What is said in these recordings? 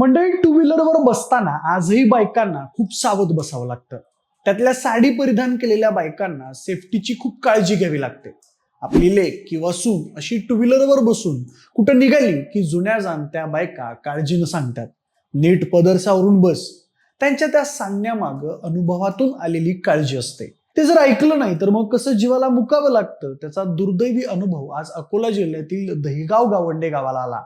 मंडळी टू व्हीलरवर बसताना आजही बायकांना खूप सावध बसावं लागतं. त्यातल्या साडी परिधान केलेल्या बायकांना सेफ्टीची खूप काळजी घ्यावी लागते. आपली लेक किंवा सून अशी टू व्हीलरवर बसून कुठं निघाली की जुन्या जाणत्या बायका काळजीनं सांगतात. नीट पदर सावरून बस. त्यांच्या त्या सांगण्यामागं अनुभवातून आलेली काळजी असते. ते जर ऐकलं नाही तर मग कसं जीवाला मुकावं लागतं? त्याचा दुर्दैवी अनुभव आज अकोला जिल्ह्यातील दहिगाव गावंडे गावाला आला.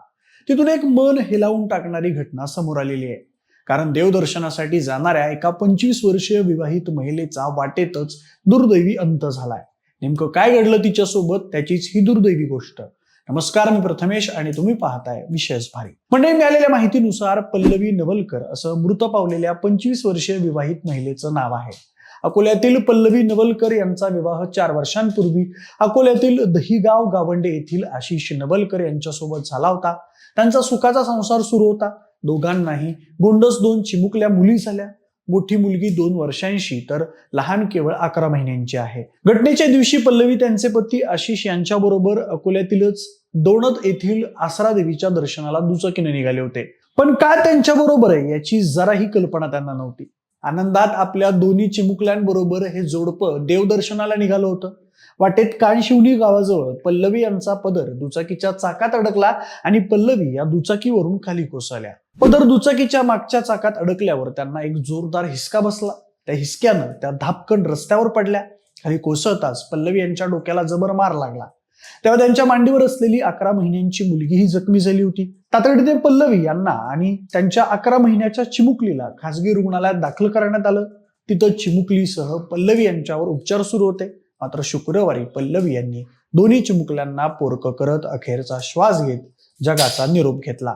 तिथून एक मन हेलावून टाकणारी घटना समोर आलेली आहे. कारण देवदर्शनासाठी जाणाऱ्या एका पंचवीस वर्षीय विवाहित महिलेचा वाटेतच दुर्दैवी अंत झालाय. नेमकं काय घडलं तिच्यासोबत त्याचीच ही दुर्दैवी गोष्ट. नमस्कार मी प्रथमेश आणि तुम्ही पाहताय विशेष भारी. म्हणजे मिळालेल्या माहितीनुसार पल्लवी नवलकर असं मृत पावलेल्या पंचवीस वर्षीय विवाहित महिलेचं नाव आहे. अकोल्यातील पल्लवी नवलकर यांचा विवाह चार वर्षांपूर्वी अकोल्यातील दहिगाव गावंडे येथील आशिष नवलकर यांच्यासोबत झाला होता. त्यांचा सुखाचा संसार सुरू होता. दोघांनाही गोंडस दोन चिमुकल्या मुली झाल्या. मोठी मुलगी दोन वर्षांशी तर लहान केवळ अकरा महिन्यांची आहे. घटनेच्या दिवशी पल्लवी त्यांचे पती आशिष यांच्याबरोबर अकोल्यातीलच दोणत येथील आसरा देवीच्या दर्शनाला दुचाकीने निघाले होते. पण काय त्यांच्या बरोबर आहे याची जराही कल्पना त्यांना नव्हती. आनंदात आपल्या दोन्ही चिमुकल्यांबरोबर हे जोडपं देवदर्शनाला निघालं होतं. वाटेत कानशिवनी गावाजवळ पल्लवी यांचा पदर दुचाकीच्या चाकात अडकला आणि पल्लवी या दुचाकीवरून खाली कोसळल्या. पदर दुचाकीच्या मागच्या चाकात अडकल्यावर त्यांना एक जोरदार हिसका बसला. त्या हिसक्यानं त्या धापकन रस्त्यावर पडल्या. खाली कोसळताच पल्लवी यांच्या डोक्याला जबर मार लागला. तेव्हा त्यांच्या मांडीवर असलेली अकरा महिन्यांची मुलगीही जखमी झाली होती. तातडीने पल्लवी यांना आणि त्यांच्या अकरा महिन्याच्या चिमुकलीला खासगी रुग्णालयात दाखल करण्यात आलं. तिथं चिमुकलीसह पल्लवी यांच्यावर उपचार सुरू होते. मात्र शुक्रवारी पल्लवी यांनी दोन्ही चिमुकल्यांना पोरकं करत अखेरचा श्वास घेत जगाचा निरोप घेतला.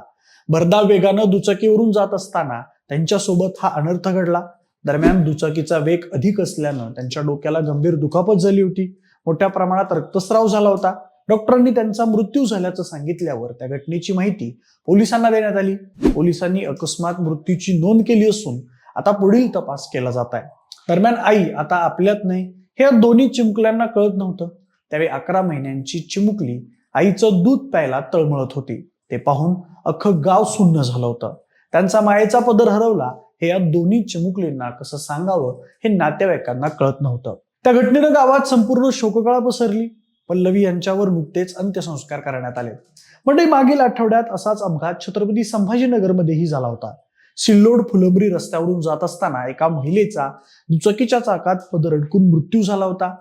भरधाव वेगानं दुचाकीवरून जात असताना त्यांच्यासोबत हा अनर्थ घडला. दरम्यान दुचाकीचा वेग अधिक असल्यानं त्यांच्या डोक्याला गंभीर दुखापत झाली होती. मोठ्या प्रमाणात रक्तस्राव झाला होता. डॉक्टरांनी त्यांचा मृत्यू झाल्याचं सांगितल्यावर त्या घटनेची माहिती पोलिसांना देण्यात आली. पोलिसांनी अकस्मात मृत्यूची नोंद केली असून आता पुढील तपास केला जात आहे. दरम्यान आई आता आपल्यात नाही हे दोन्ही चिमुकल्यांना कळत नव्हतं. त्यावेळी अकरा महिन्यांची चिमुकली आईचं दूध प्यायला तळमळत होती. ते पाहून अख्खं गाव सुन्न झालं होतं. त्यांचा मायेचा पदर हरवला हे या दोन्ही चिमुकलींना कसं सांगावं हे नातेवाईकांना कळत नव्हतं. त्या घटनेनं गावात संपूर्ण शोककळा पसरली. पल्लवी यांच्यावर नुकतेच अंत्यसंस्कार करण्यात आले. म्हणजे मागील आठवड्यात असाच अपघात छत्रपती संभाजीनगरमध्येही झाला होता. सिल्लोड फुलंब्री रस्त्यावरून जात असताना एका महिलेचा दुचाकीच्या चाकात पदर अडकून मृत्यू झाला होता.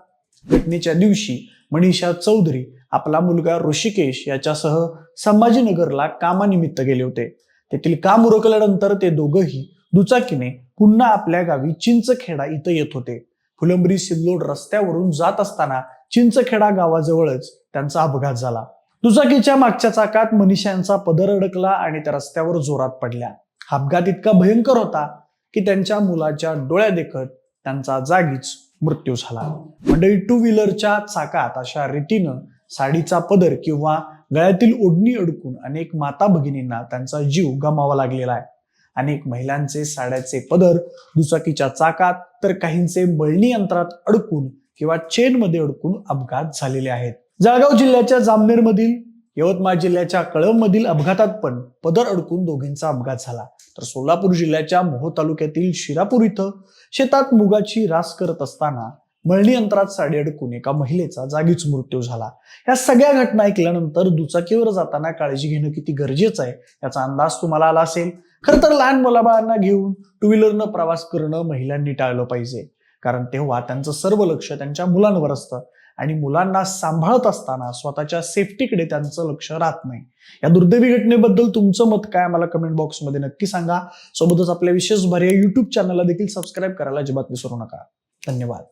घटनेच्या दिवशी मनीषा चौधरी आपला मुलगा ऋषिकेश याच्यासह संभाजीनगरला कामानिमित्त गेले होते. तेथील काम उरकल्यानंतर ते दोघंही दुचाकीने पुन्हा आपल्या गावी चिंचखेडा इथं येत होते. फुलंब्री सिल्लोड रस्त्यावरून जात असताना चिंचखेडा गावाजवळच त्यांचा अपघात झाला. दुचाकीच्या मागच्या चाकात मनीषांचा पदर अडकला आणि त्या रस्त्यावर जोरात पडल्या. हा अपघात इतका भयंकर होता की त्यांच्या मुलाच्या डोळ्या देखत त्यांचा जागीच मृत्यू झाला. मंडळी टू व्हीलरच्या चाकात अशा रीतीनं साडीचा पदर किंवा गळ्यातील ओढणी अडकून अनेक माता भगिनींना त्यांचा जीव गमावा लागलेला आहे. अनेक महिलांचे साड्याचे पदर दुचाकीच्या चाकात तर काहींचे मळणी यंत्रात अडकून किंवा चेनमध्ये अडकून अपघात झालेले आहेत. जळगाव जिल्ह्याच्या जामनेरमधील यवतमाळ जिल्ह्याच्या कळंबमधील अपघातात पण पदर अडकून दोघींचा अपघात झाला. तर सोलापूर जिल्ह्याच्या मोहो तालुक्यातील शिरापूर इथं शेतात मुगाची रास करत असताना मळणी यंत्रात साडी अडकून एका महिलेचा जागीच मृत्यू झाला. या सगळ्या घटना ऐकल्यानंतर दुचाकीवर जाताना काळजी घेणं किती गरजेचं आहे याचा अंदाज तुम्हाला आला असेल. खरं तर लहान मुलाबाळांना घेऊन टू व्हीलरनं प्रवास करणं महिलांनी टाळलं पाहिजे. कारण तेव्हा त्यांचं सर्व लक्ष त्यांच्या मुलांवर असतं. आणि मुलांना सांभाळत असताना स्वतःच्या सेफ्टीकडे त्यांचं लक्ष राहत नाही. या दुर्दैवी घटनेबद्दल तुमचं मत काय मला कमेंट बॉक्समध्ये नक्की सांगा. सोबतच आपल्या विशेष या युट्यूब चॅनलला देखील सबस्क्राईब करायला अजिबात विसरू नका. धन्यवाद.